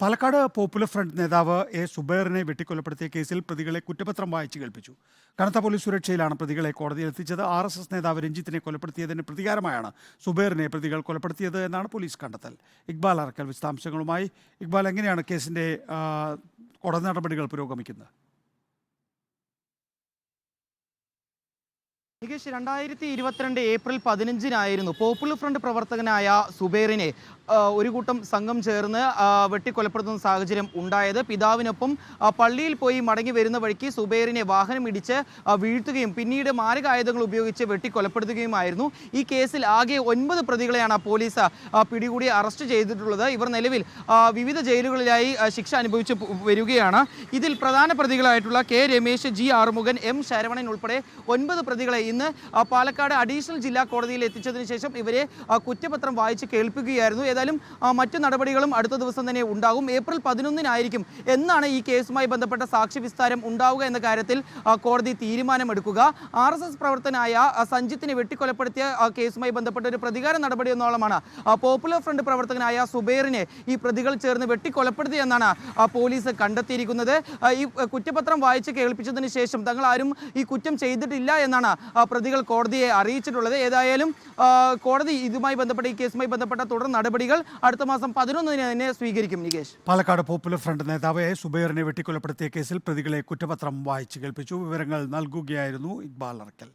Palakkad popular front നേതാവ് A സുബൈറിനെ വെട്ടിക്കൊലപ്പെടുത്തിയ കേസിൽ പ്രതികളെ കുറ്റപത്രം വായിച്ചു കേൾപ്പിച്ചു. കനത്ത പോലീസ് സുരക്ഷയിലാണ് പ്രതികളെ കോടതിയിൽ എത്തിച്ചത്. ആർ എസ് എസ് നേതാവ് രഞ്ജിത്തിനെ കൊലപ്പെടുത്തിയതിന് പ്രതികാരമായാണ് സുബൈറിനെ പ്രതികൾ കൊലപ്പെടുത്തിയത് എന്നാണ് പോലീസ് കണ്ടെത്തൽ. ഇക്ബാൽ അറക്കൽ വിശദാംശങ്ങളുമായി. ഇക്ബാൽ എങ്ങനെയാണ് കേസിന്റെ ആ, കോടതി നടപടികൾ പുരോഗമിക്കുന്നത്? നികേഷ് രണ്ടായിരത്തി ഇരുപത്തിരണ്ട് ഏപ്രിൽ പതിനഞ്ചിനായിരുന്നു പോപ്പുലർ ഫ്രണ്ട് പ്രവർത്തകനായ സുബേറിനെ ഒരു കൂട്ടം സംഘം ചേർന്ന് വെട്ടിക്കൊലപ്പെടുത്തുന്ന സാഹചര്യം ഉണ്ടായത്. പിതാവിനൊപ്പം പള്ളിയിൽ പോയി മടങ്ങി വരുന്ന വഴിക്ക് സുബേറിനെ വാഹനം ഇടിച്ച് വീഴ്ത്തുകയും പിന്നീട് മാരകായുധങ്ങൾ ഉപയോഗിച്ച് വെട്ടിക്കൊലപ്പെടുത്തുകയുമായിരുന്നു. ഈ കേസിൽ ആകെ ഒൻപത് പ്രതികളെയാണ് പോലീസ് പിടികൂടി അറസ്റ്റ് ചെയ്തിട്ടുള്ളത്. ഇവർ നിലവിൽ വിവിധ ജയിലുകളിലായി ശിക്ഷ അനുഭവിച്ച് വരികയാണ്. ഇതിൽ പ്രധാന പ്രതികളായിട്ടുള്ള K Ramesh G Arumukhan M Saravanan ഉൾപ്പെടെ ഒൻപത് പ്രതികളെ ഇന്ന് പാലക്കാട് അഡീഷണൽ ജില്ലാ കോടതിയിൽ എത്തിച്ചതിന് ശേഷം ഇവരെ കുറ്റപത്രം വായിച്ച് കേൾപ്പിക്കുകയായിരുന്നു. ഏതായാലും മറ്റു നടപടികളും അടുത്ത ദിവസം തന്നെ ഉണ്ടാകും. ഏപ്രിൽ പതിനൊന്നിനായിരിക്കും എന്നാണ് ഈ കേസുമായി ബന്ധപ്പെട്ട സാക്ഷി വിസ്താരം ഉണ്ടാവുക എന്ന കാര്യത്തിൽ കോടതി തീരുമാനമെടുക്കുക. ആർ എസ് എസ് പ്രവർത്തനായ സഞ്ജിത്തിനെ വെട്ടിക്കൊലപ്പെടുത്തിയ കേസുമായി ബന്ധപ്പെട്ട ഒരു പ്രതികാര നടപടി എന്നോളമാണ് പോപ്പുലർ ഫ്രണ്ട് പ്രവർത്തകനായ സുബൈറിനെ ഈ പ്രതികൾ ചേർന്ന് വെട്ടിക്കൊലപ്പെടുത്തിയെന്നാണ് എന്നാണ് പോലീസ് കണ്ടെത്തിയിരിക്കുന്നത്. ഈ കുറ്റപത്രം വായിച്ച് കേൾപ്പിച്ചതിന് ശേഷം തങ്ങൾ ആരും ഈ കുറ്റം ചെയ്തിട്ടില്ല എന്നാണ് പ്രതികൾ കോടതിയെ അറിയിച്ചിട്ടുള്ളത്. ഏതായാലും കോടതി ഇതുമായി ബന്ധപ്പെട്ട ഈ കേസുമായി ബന്ധപ്പെട്ട തുടർ നടപടികൾ അടുത്ത മാസം പതിനൊന്നിന് തന്നെ സ്വീകരിക്കും നികേഷ്. പാലക്കാട് പോപ്പുലർ ഫ്രണ്ട് നേതാവ് എ. സുബൈറിനെ വെട്ടിക്കൊലപ്പെടുത്തിയ കേസിൽ പ്രതികളെ കുറ്റപത്രം വായിച്ചു കേൾപ്പിച്ചു. വിവരങ്ങൾ നൽകുകയായിരുന്നു ഇക്ബാൽ അറക്കൽ